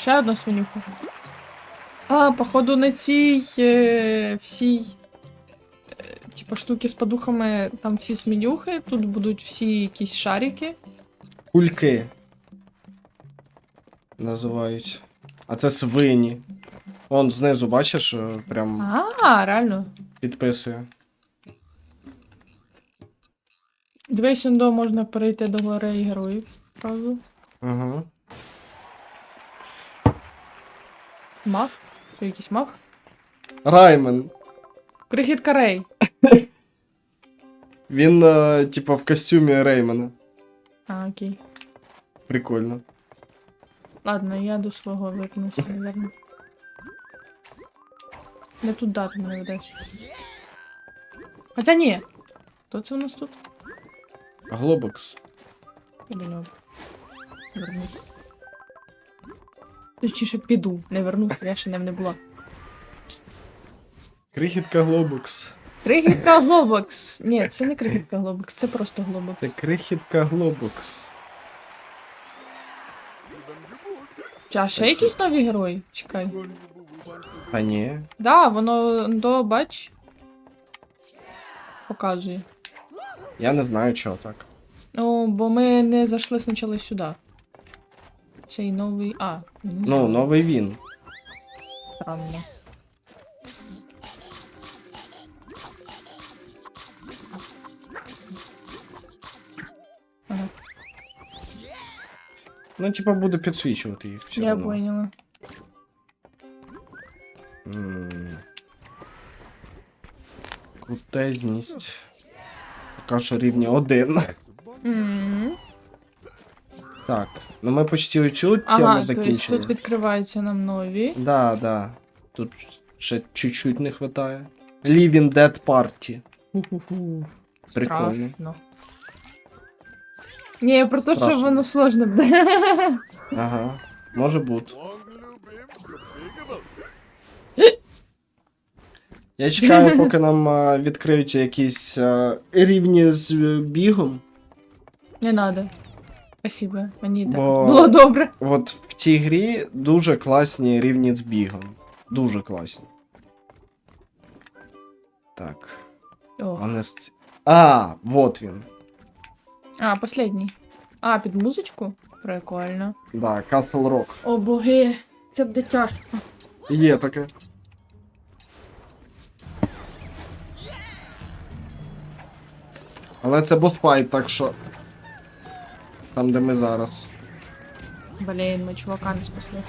Ще одна свинюха. А, походу, на цій е, всій. е, Типа штуки з подухами, там всі свинюхи, тут будуть всі якісь шарики. Кульки. Називають. А це свині. Вон знизу, бачиш, е, прям А, реально. підписує. Дивись, до можна перейти до галереї героїв. Правда? Угу. Маг? Що якийсь маг? Раймен. Крихітка Рей. Він, е, типа, в костюмі Реймена. А, окей. Прикольно. Ладно, я до свого вернуся, наверное. Не тут дати мене ведеш. Хоча ні. Хто це у нас тут? Глобокс. Вернусь. Точніше піду, не вернуся, я ще ним не була. Крихітка Глобокс. Крихітка Глобокс. Ні, це не крихітка Глобокс, це просто Глобокс. Це крихітка Глобокс. А ще якісь нові герої? Чекай. А ні. Да, воно до бач. Показує. Я не знаю, чого так. Ну, бо ми не зайшли спочатку сюди. Цей новий. А, Ну, новий він. странно. Ага, Ну, типа, буде підсвічувати їх. Все я одно. поняла. М. Крутезність. Що рівня один. М. Так, ну ми почти оцю тему Ага, закінчили. тут відкриваються нам нові. Да, да. Тут ще чуть-чуть не хватає. Living Dead Party. Ху-ху-ху. Прикольно. Страшно. Ні, про те, що воно сложно буде. Ага. Може бути. Я чекаю, поки нам відкриють якісь рівні з бігом. Не надо. Спасибо, мені так Бо- було добре. От в цій грі дуже класні рівні з бігом. Дуже класні. Так. О. Honest... А, вот він. А, последній. А, під музичку? Прикольно. Да, Castle Rock. О, боги, це буде тяжко. Є таке. Але це босфайт, так що. Там, де ми зараз. Блін, ми чувака не спасли.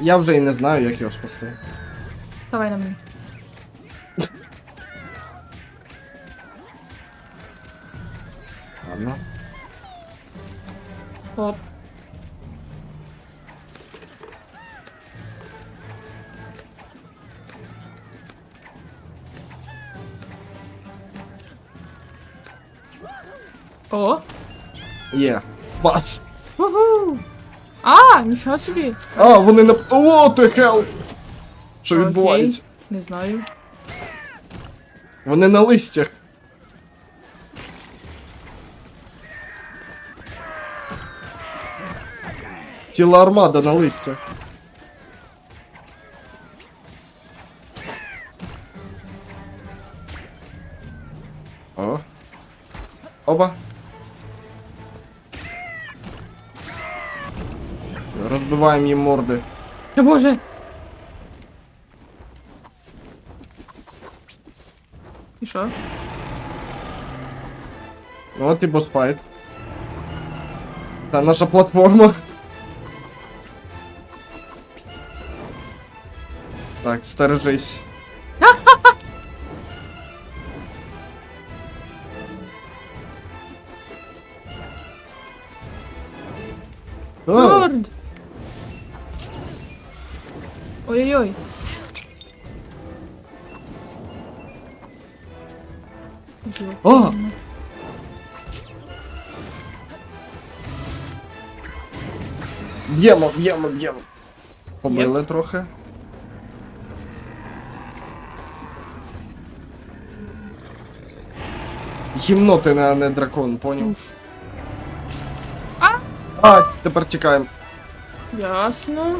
Я вже і не знаю, як його спасти. Вставай на мене. Ладно. Оп. О! Є. Спас. Уху! А, ніфіга собі. А, вони на. О, ти хел! Що Окей. відбувається? Не знаю. Вони на листях. Ціла армада на листях. О. Оба. Розбиваємо їм морди. О, боже! І що? Ну от і босфайт. Це наша платформа. Так, стережись. Б'ємо, б'ємо, б'ємо. Побили трохи. Гімно ти не, а не дракон, поняв? Уф. А, тепер тікаємо. Ясно.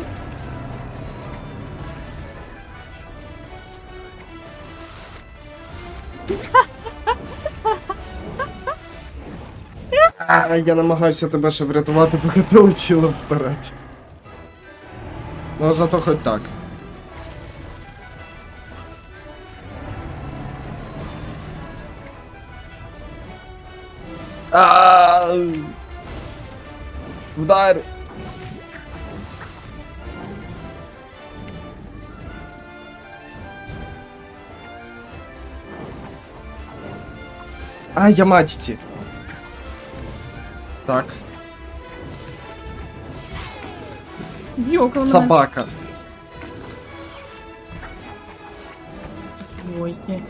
А, я намагався тебе ще врятувати, поки ти летіла вперед. Ну, зато хоч так. А, Вдар! А, я матіті. Так. Йока мене. Собака. Йойки.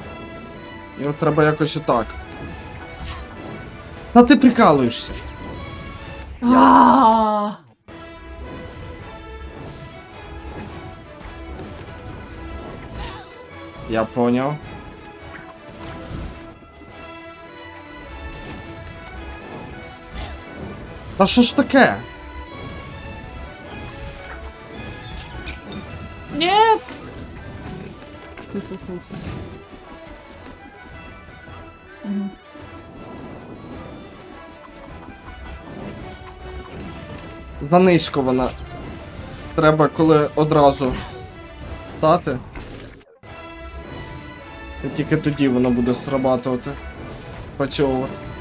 І от треба якось отак. Та ти прикалуєшся. А. Я поняв. Та що ж таке? Нет! Занизько вона. Треба коли одразу стати. І тільки тоді воно буде срабатувати. Працьовувати.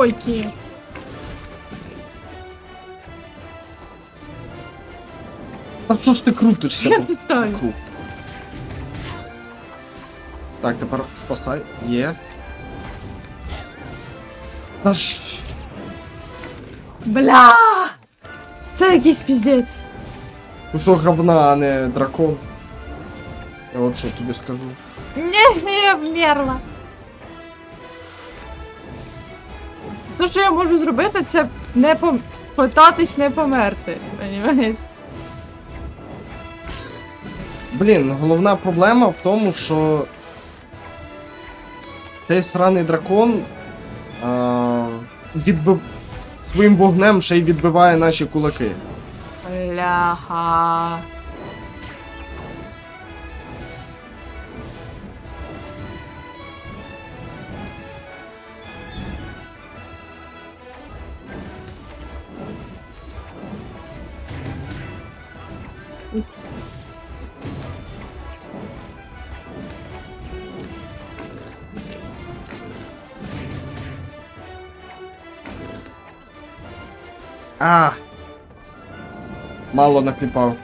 Йойки! Та що ж ти крутишся? Я по не знаю. кругу? Так, тепер спасай. Є. Та ж. Бля! Це якийсь піздець. Кусок говна, а не дракон. Я от що тобі скажу. Ні, я вмерла. Все, що я можу зробити, це не пом... питатись не померти. Понімаєш? Блін, головна проблема в тому, що цей сраний дракон а, відбив... своїм вогнем ще й відбиває наші кулаки. Бляха. А! Мало накліпав.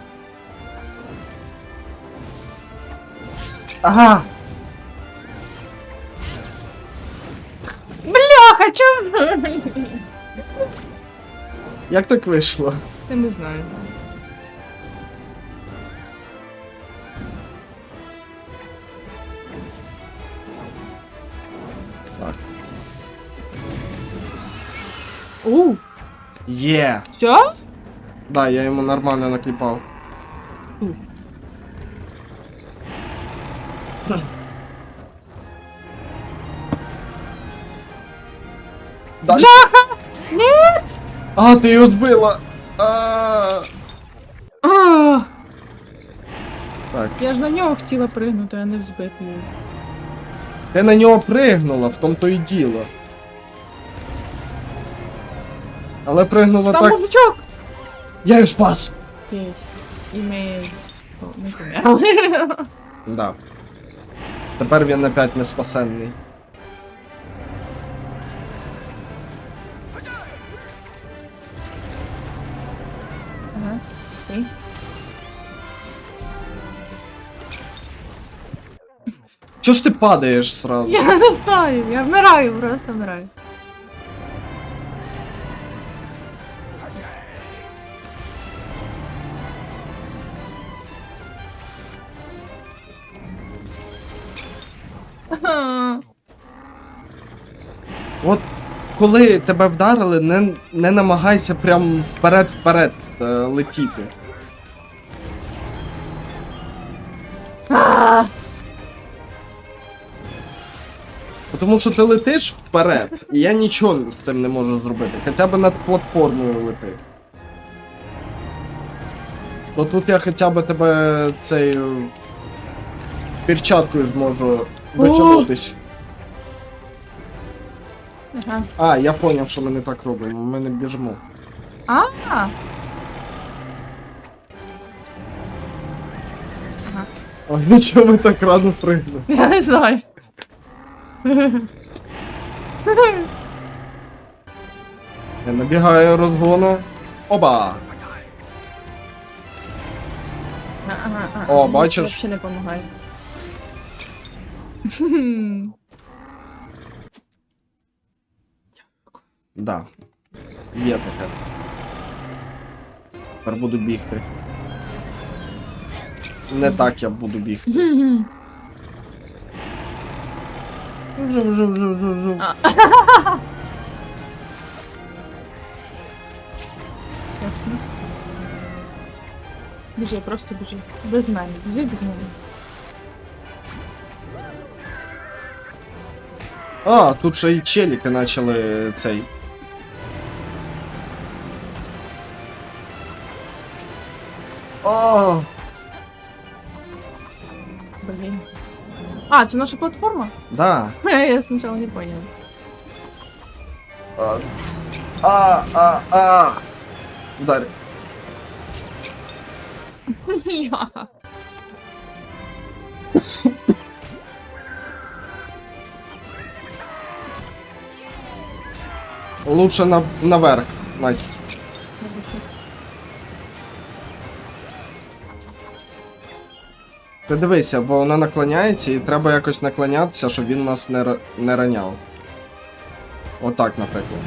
Ага! Бляха, чому? Як так вийшло? Я не знаю. Так. Оу, Є! все? Да, я йому нормально накліпав. Мгм. Далі. Бляха! Нет! А, ти його збила! А, А, Так. я ж на нього хотіла пригнути, а не взбити її. Ти на нього пригнула, в тому то і діло. Але пригнула Там так. мужичок! Я його спас! Єсть. Імейл. О, не померли. Да. Тепер він опять не спасенний. Ага. Окей. Чого ж ти падаєш сразу? Я не знаю, я вмираю, просто вмираю. Коли тебе вдарили, не, не намагайся прям вперед-вперед е, летіти. Тому що ти летиш вперед, і я нічого з цим не можу зробити. Хоча б над платформою лети. То тут я хоча б тебе цією перчаткою зможу витягнутись. Ага. А, я поняв, що ми не так робимо. Ми не біжимо. А. Ага. А нічого ми так рано пригнули. Я не знаю. Я набігаю розгону. Оба! Ага, ага, О, бачиш? Взагалі не допомагає. Да. Є таке. Тепер буду бігти. Не так я буду бігти. Вже, вже, вже, вже. А. Ясно. Біжи, просто біжи. Без мене, біжи без мене. А, тут ще й челіки почали цей. А, Блін. А, це наша платформа? да. Я спочатку не поняла. А, а, а, а. Ударь. Лучше на, наверх, Настя. Ти дивися, бо вона наклоняється і треба якось наклонятися, щоб він нас не, не раняв. Отак, наприклад.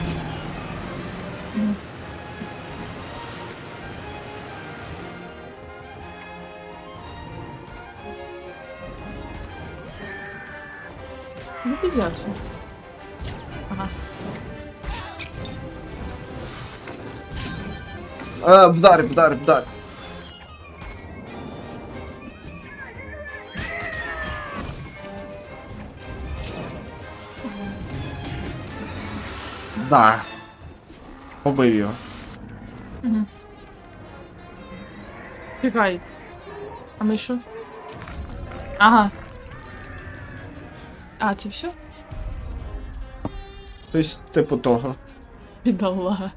Ну, ти. Ага. А, вдарь, вдарь, вдарь. Да. Побив його. Угу. Чекай. А ми що? Ага. А, це все? Тобто, типу того. Бідолага.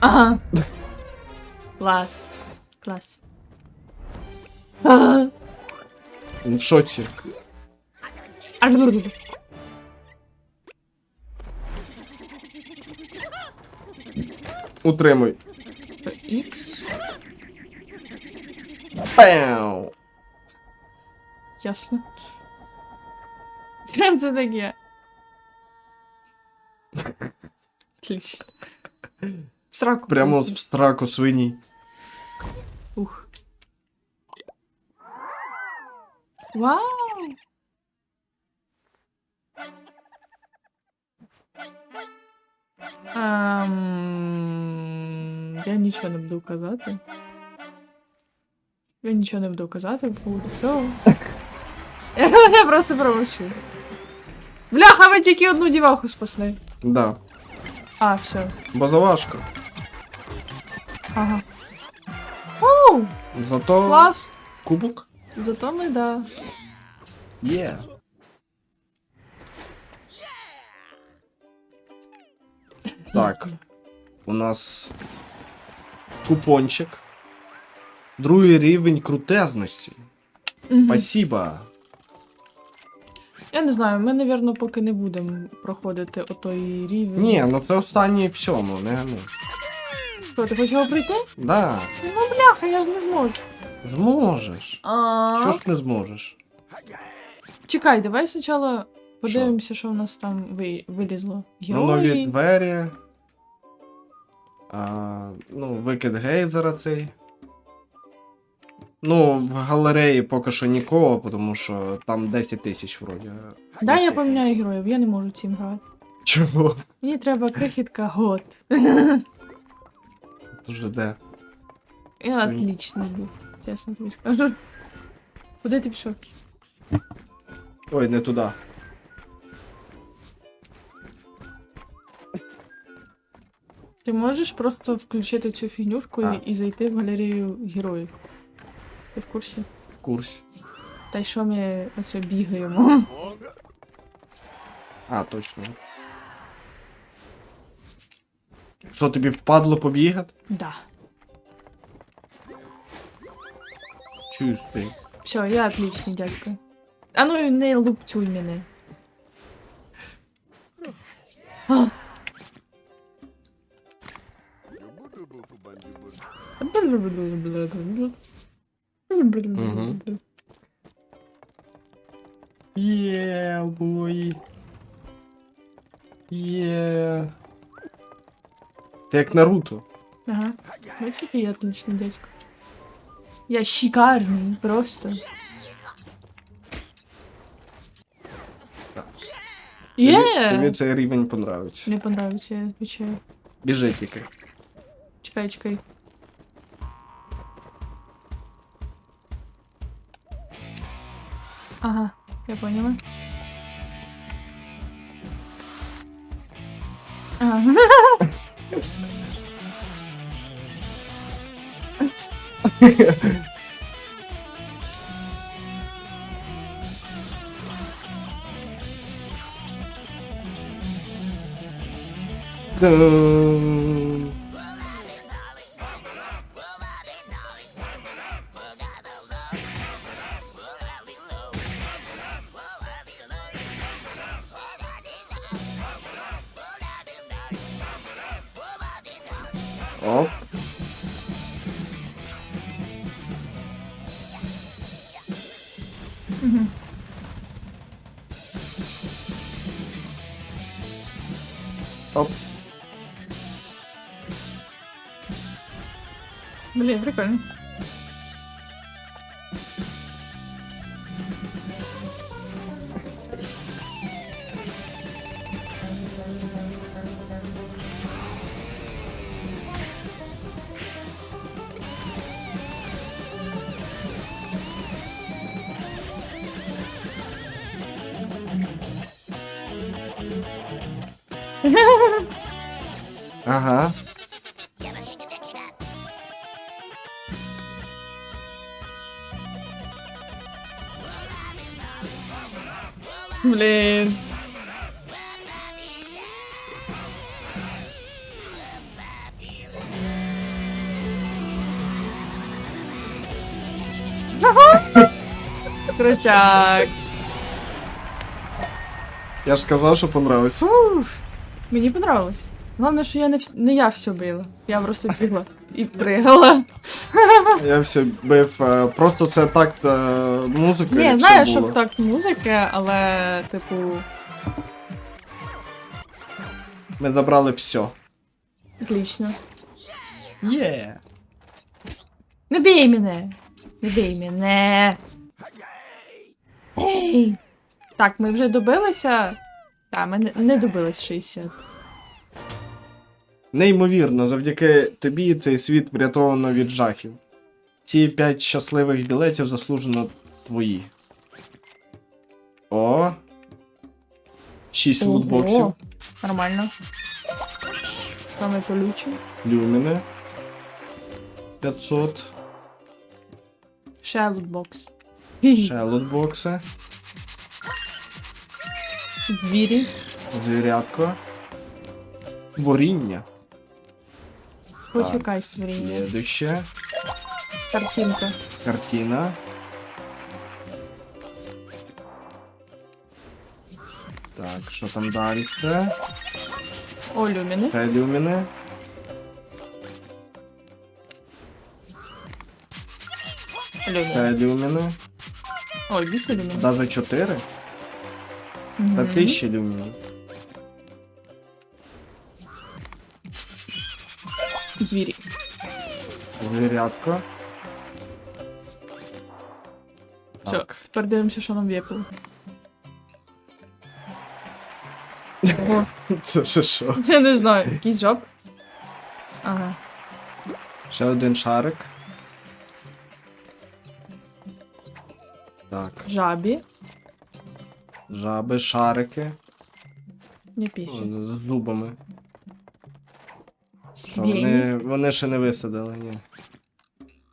Ага. Клас. Клас. Ага. Він в шоці. Утримуй. Ікс. Пау! Ясно. Що це таке? Отлично. В сраку. Прямо в страку свині. Ух. Вау! Ам, Я нічого не буду казати. Я нічого не буду казати по поводу цього. Я просто промовчу. Бляха, ви тільки одну діваху спасли. Да. А, все. Бо заважко. Ага. Оу, Зато клас. кубок Зато ми, да. є. Так. У нас купончик. Другий рівень крутезності. Спасибо. Я не знаю, ми, напевно, поки не будемо проходити отой рівень. Ні, ну це останній в цьому, не ну. Що, ти хочеш його пройти? Да. Ну, бляха, я ж не зможу. Зможеш. А, Що ж не зможеш? Чекай, давай спочатку подивимося, що в нас там ви... вилізло. Ну, нові двері. А, ну, викид гейзера цей. Ну, в галереї поки що нікого, тому що там 10 тисяч вроді. Дай я поміняю героїв, я не можу цим грати. Чого? Мені треба крихітка год. Дуже де. І отличний був, чесно тобі скажу. Куди ти пішов? Ой, не туди. Ти можеш просто включити цю фігнюшку А. і, і зайти в галерею героїв. Ти в курсі? В курсі. Та й що ми оце бігаємо? А, точно. Що тобі впадло побігати? Да. Чуєш ти? Все, я отличний дядько. А ну не лупцюй мене. А. Мгм. Є, бой. Є. Ти як Наруто. Ага. Бачиш, який я отличний дядько. Я шикарний, просто. Так. Є! Тобі, тобі цей рівень понравиться. Не понравиться, я отвечаю. Біжи тільки. Чекай, чекай. Ага, я поняла. Ага. Мгм. Оп. Блин, прикольно. Блин. Крутяк. Я ж казав, що понравиться. Мені понравилось. Главное, що я не, вс- не я все била. Я просто бігла і пригала. Я все бив. Просто це так е, музика. Ні, знаю, що так музики, але, типу, Ми забрали все. отлично. Є. Не бій мене! Не бій мене! Ей! Так, ми вже добилися. Так, ми не, не добились 60. Неймовірно, завдяки тобі цей світ врятовано від жахів. Ці п'ять щасливих білетів заслужено твої. О. Шість лутбоксів. Нормально. Саме колючі. Люміни. 500. Ще лутбокс. Ще лутбокси. Звірі. Звірятко. Воріння. Хоч Так, якась звіріння. Слідуще. Картинка. Картина. Так, що там далі? О, люміни. Ще люміни. Люміни. Ще люміни. Ой, більше люміни. Даже 4. Та Мгм. 1000 люмінів. Звірі. Звірятко. Все, Тепер дивимося, що нам випало. Ого, Це ще що? Я не знаю, якийсь жаб. Ага. Ще один шарик. Так, Жабі. жаби, шарики. Не. О, З зубами. Що, Свині. вони, вони ще не висадили, ні.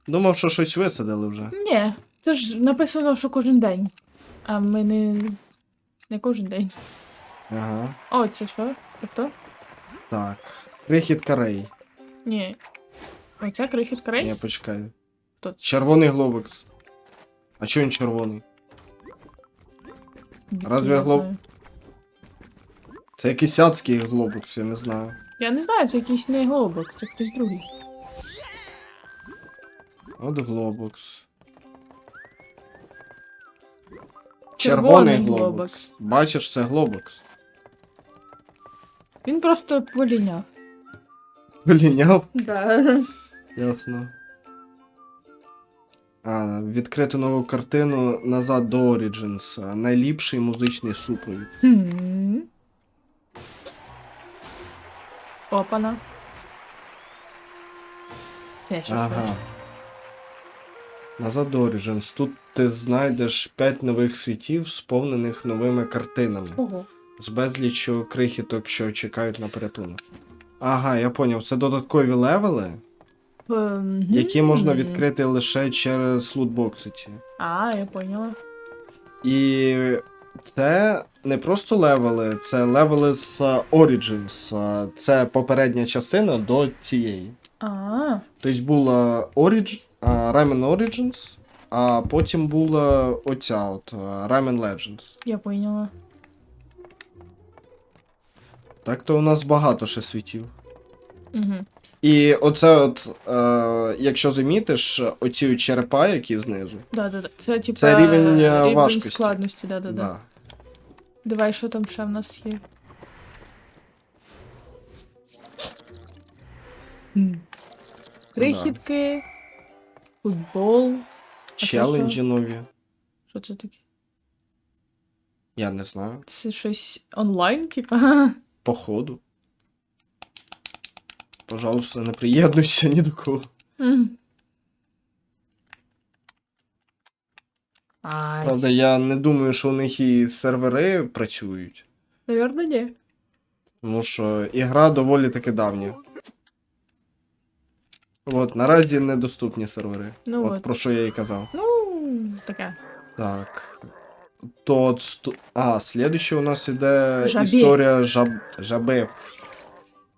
Думав, що щось висадили вже. Ні, це ж написано, що кожен день. А ми не. Не кожен день. Ага. О, це що? Це хто? Так. Крихіт рей. Ні. Оце крихіт крей? Я почекаю. Хто це? Червоний глобекс. А чого він червоний? Разве Я глоб- знаю. Це якийсь адський глобекс, я не знаю. Я не знаю, це якийсь не глобок, це хтось другий. От глобекс. Червоний Червоний глобекс. глобекс. Бачиш, це глобекс. Він просто поліняв. Поліняв. Да. Ясно. А, відкрити нову картину назад до Origins. Найліпший музичний супровід. Хм. Опана. Це що? Ага. Назад до Origins. Тут ти знайдеш 5 нових світів, сповнених новими картинами. Ого. З безліччю крихіток, що чекають на порятунок. Ага, я поняв. Це додаткові левели, Ем, які можна відкрити лише через лутбокси ці. А, я поняла. І це не просто левели, це левели з Origins. Це попередня частина до цієї. А, Тобто була Origin, Rayman Origins, а потім була оця от а, Rayman Legends. я поняла. Так то у нас багато ще світів. Угу. І оце, от, е, якщо замітиш, оці черепа, які знизу. Да, да, да. Це типа Це рівень, е, рівень важкості. складності, да, да, да. Да. Давай, що там ще в нас є? Крихітки, футбол. Челенджі нові. Що це таке? Я не знаю. Це щось онлайн, типа? Походу. Пожалуйста, не приєднуйся ні до кого. Ай, Правда, я не думаю, що у них і сервери працюють. наверно, ні. Тому що ігра доволі таки давня. От, наразі недоступні сервери. Ну от, от. про що я і казав. Ну, таке. Так. То. А, слідуще у нас іде Жабі. історія жаб... жаби.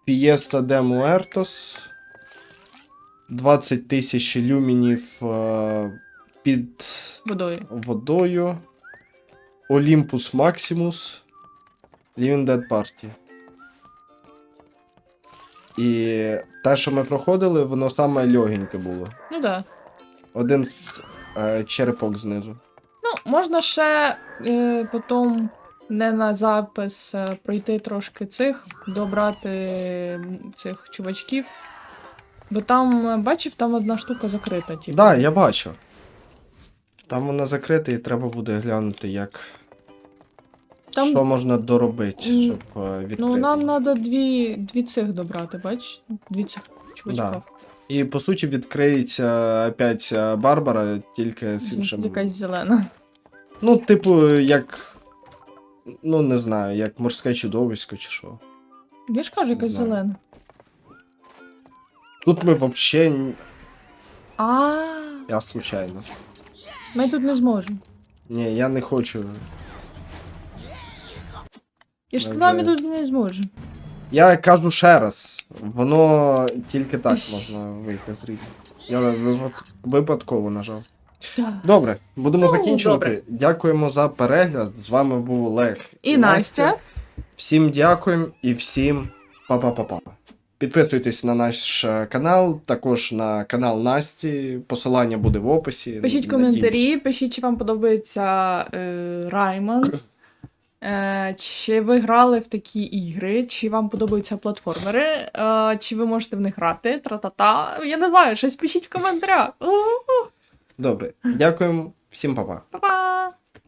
Фієста де Муертос. 20 тисяч люмінів е, під Водою. водою. Олімпус Максимус. Living Dead Party. І те, що ми проходили, воно саме легеньке було. Ну да. Один з е, черепок знизу. Ну, можна ще е, потім не на запис е, пройти трошки цих, добрати цих чувачків. Бо там, е, бачив, там одна штука закрита, Так, типу. да, я бачу. Там вона закрита і треба буде глянути, як. Там, Що можна доробити, щоб е, відкрити. ну, нам треба дві, дві цих добрати, бач? Дві цих чувачків. Да. І по суті відкриється опять е, Барбара, тільки з іншим. Якась зелена. Ну, типу, як. Ну, не знаю, як морське чудовисько чи що. Я ж кажу, якась знаю. зелена. Тут ми взагалі. А, Я случайно. ми тут не зможемо. Ні, я не хочу. Я ж сказала, ми тут не зможемо. Я кажу ще раз, воно тільки так можна вийти з рівня. Я випадково нажав. Добре, будемо Ну, закінчувати. добре. Дякуємо за перегляд. З вами був Олег І Настя. Всім дякуємо і всім па-па-па-па. Підписуйтесь на наш е, канал, також на канал Насті. Посилання буде в описі. Пишіть Надіюсь. коментарі, пишіть, чи вам подобається е, Райман. Е, чи ви грали в такі ігри, чи вам подобаються платформери, е, чи ви можете в них грати, тра-та-та. Я не знаю, щось пишіть в коментарях. Добре, дякуємо, всім па-па. Па-па!